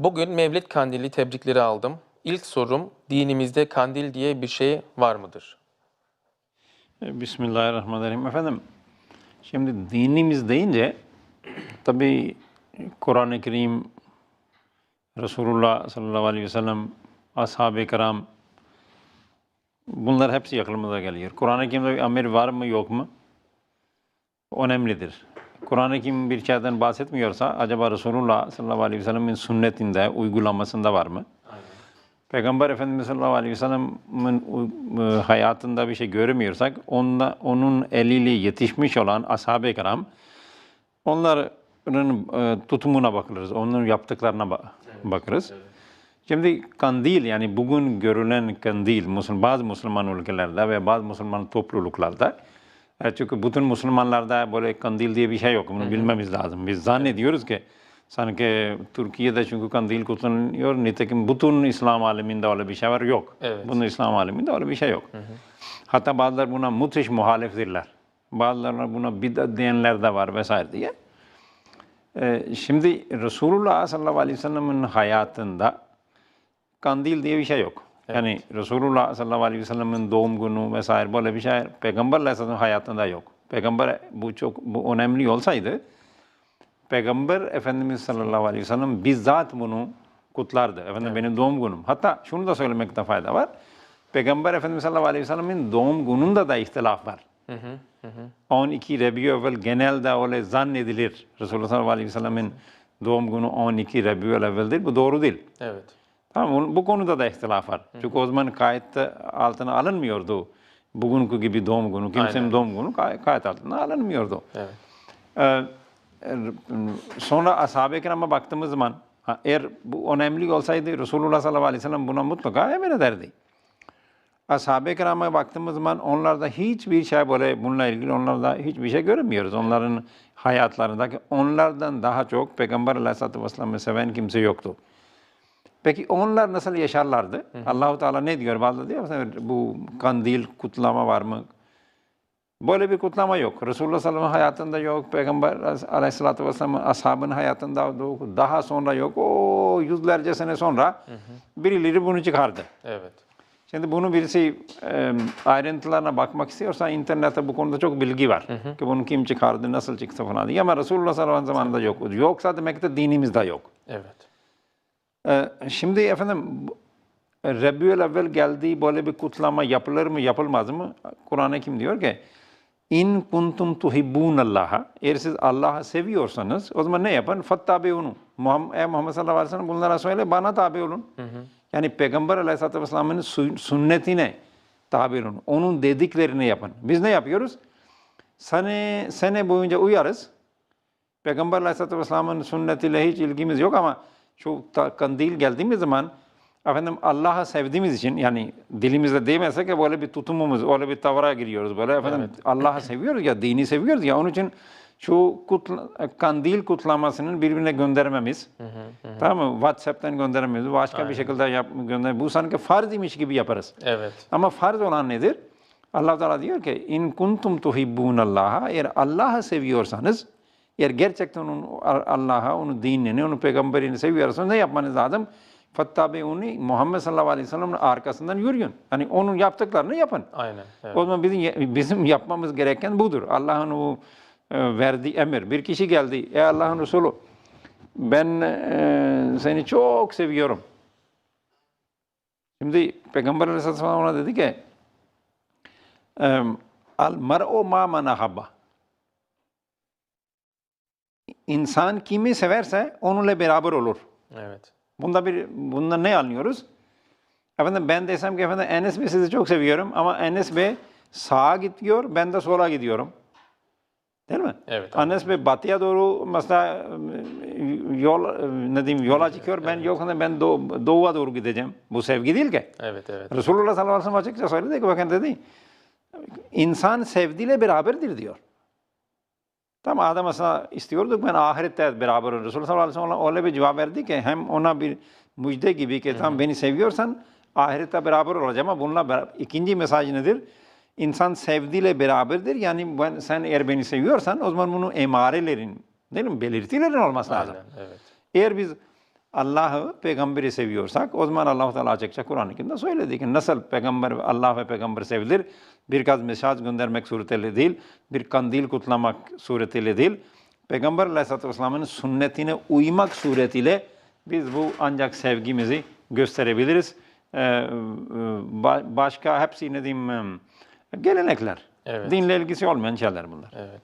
Bugün Mevlid Kandili tebrikleri aldım. İlk sorum dinimizde kandil diye bir şey var mıdır? Bismillahirrahmanirrahim. Efendim, şimdi dinimiz deyince tabi Kur'an-ı Kerim, Resulullah sallallahu aleyhi ve sellem, ashab-ı kiram bunlar hepsi aklımıza geliyor. Kur'an-ı Kerim'de bir emir var mı yok mu? Önemlidir. Kur'an-ı Kerim bir şeyden bahsetmiyorsa acaba Resulullah sallallahu aleyhi ve sellem'in sünnetinde, uygulamasında var mı? Peygamber Efendimiz sallallahu aleyhi ve sellem'in e, hayatında bir şey görmüyorsak onunla, onun eliyle yetişmiş olan ashab-ı kiram onların e, tutumuna bakılırız. Onların yaptıklarına ba- bakarız. Şimdi kandil yani bugün görülen kandil Müslüman, bazı Müslüman ülkelerde ve bazı Müslüman topluluklarda çünkü bütün Müslümanlarda böyle kandil diye bir şey yok. Bunu bilmemiz lazım. Biz zannediyoruz ki sanki Türkiye'de çünkü kandil kutlanıyor. Nitekim bütün İslam aleminde öyle bir şey var. Yok. Evet. Bunun İslam aleminde öyle bir şey yok. Hatta bazıları buna müthiş muhaliftirler. Bazıları buna bidat diyenler de var vesaire diye. Ee, şimdi Resulullah sallallahu aleyhi ve sellem'in hayatında kandil diye bir şey yok. Yani Resulullah sallallahu aleyhi ve sellem'in doğum günü vesaire böyle bir şey Peygamber aleyhisselamın hayatında yok. Peygamber bu çok bu önemli olsaydı Peygamber Efendimiz sallallahu aleyhi ve sellem bizzat bunu kutlardı. Efendim benim doğum günüm. Hatta şunu da söylemekte fayda var. Peygamber Efendimiz sallallahu aleyhi ve sellemin doğum gününde de ihtilaf var. 12 Rabi'ül genelde öyle zannedilir. Resulullah sallallahu aleyhi ve sellemin doğum günü 12 Rabi'ül evveldir. Bu doğru değil. Evet. Tamam bu konuda da ihtilaf var. Çünkü o zaman kayıt altına alınmıyordu. Bugünkü gibi doğum günü, kimsenin Aynen. doğum günü kay- kayıt altına alınmıyordu. Evet. Ee, e, sonra ashab-ı kirama baktığımız zaman eğer bu önemli olsaydı Resulullah sallallahu aleyhi ve sellem buna mutlaka emin ederdi. Ashab-ı kirama baktığımız zaman onlarda hiçbir şey böyle bununla ilgili onlarda hiçbir şey göremiyoruz. Onların hayatlarındaki onlardan daha çok Peygamber aleyhissalatü vesselam'ı seven kimse yoktu. Peki onlar nasıl yaşarlardı? Allahu Teala ne diyor? Bazıları diyor bu kandil kutlama var mı? Böyle bir kutlama yok. Resulullah sallallahu aleyhi ve hayatında yok. Peygamber aleyhissalatü vesselamın ashabının hayatında yok. Daha sonra yok. O yüzlerce sene sonra birileri bunu çıkardı. Evet. Şimdi bunu birisi e, ayrıntılarına bakmak istiyorsa internette bu konuda çok bilgi var. Ki bunu kim çıkardı, nasıl çıktı falan diye. Ama Resulullah sallallahu aleyhi ve sellem zamanında yok. Yoksa demek de dinimizde yok. Evet. Ee, şimdi efendim bu- Rabiül evvel geldiği böyle bir kutlama yapılır mı yapılmaz mı? Kur'an-ı Kim diyor ki İn kuntum tuhibbunallaha eğer siz Allah'ı seviyorsanız o zaman ne yapın? Fattabi'unu. Muhammed, ey Muhammed sallallahu aleyhi ve sellem bunlara söyle bana tabi olun. Yani Peygamber aleyhissalatü vesselam'ın sü- sünnetine tabi olun. Onun dediklerini yapın. Biz ne yapıyoruz? Sene, sene boyunca uyarız. Peygamber Aleyhisselatü Vesselam'ın sünnetiyle hiç ilgimiz yok ama şu kandil geldiğimiz zaman efendim Allah'ı sevdiğimiz için yani dilimizde değmezse ki böyle bir tutumumuz, öyle bir tavra giriyoruz böyle efendim Allah'ı seviyoruz ya, dini seviyoruz ya onun için şu kutla, kandil kutlamasının birbirine göndermemiz, tamam mı? WhatsApp'tan göndermemiz, başka bir şekilde yap, gönder. Bu sanki farz imiş gibi yaparız. Evet. Ama farz olan nedir? Allah Teala diyor ki in kuntum tuhibbunallaha eğer Allah'ı seviyorsanız eğer gerçekten onun Allah'a, onun dinini, onun peygamberini seviyorsanız ne yapmanız lazım? Fattabi'uni Muhammed sallallahu aleyhi ve sellem'in arkasından yürüyün. Hani onun yaptıklarını yapın. Aynen. Evet. O zaman bizim bizim yapmamız gereken budur. Allah'ın o e, verdiği emir. Bir kişi geldi. Ey Allah'ın Resulü ben e, seni çok seviyorum. Şimdi Peygamber Aleyhisselatü Vesselam ona dedi ki al mar'u ma man ahabba. İnsan kimi severse onunla beraber olur. Evet. Bunda bir bunda ne anlıyoruz? Efendim ben desem ki efendim Enes Bey sizi çok seviyorum ama Enes Bey sağa gidiyor, ben de sola gidiyorum. Değil mi? Evet. Enes Bey batıya doğru mesela yol ne diyeyim yola çıkıyor. Ben yok ben doğu, doğuya doğru gideceğim. Bu sevgi değil ki. Evet. Evet. Resulullah sallallahu aleyhi ve sellem açıkça söyledi ki bakın dedi. İnsan sevdiğiyle beraberdir diyor. Tam Adem aslında istiyorduk ben ahirette beraber oluruz. Resulullah sallallahu aleyhi ve sellem öyle bir cevap verdi ki hem ona bir müjde gibi ki tam beni seviyorsan ahirette beraber olacağım ama bununla beraber, ikinci mesaj nedir? İnsan sevdiğiyle beraberdir. Yani ben, sen eğer beni seviyorsan o zaman bunun emarelerin, değil mi? Belirtilerin olması lazım. Aynen. Evet. Eğer biz Allah'ı, peygamberi seviyorsak o zaman Allah Teala açıkça Kur'an-ı Kerim'de söyledi ki nasıl peygamber Allah ve peygamber sevilir? Birkaç mesaj göndermek suretiyle değil, bir kandil kutlamak suretiyle değil. Peygamber Aleyhisselatü Vesselam'ın sünnetine uymak suretiyle biz bu ancak sevgimizi gösterebiliriz. Ee, ba- başka hepsi ne diyeyim, em, gelenekler. Evet. Dinle ilgisi olmayan şeyler bunlar. Evet.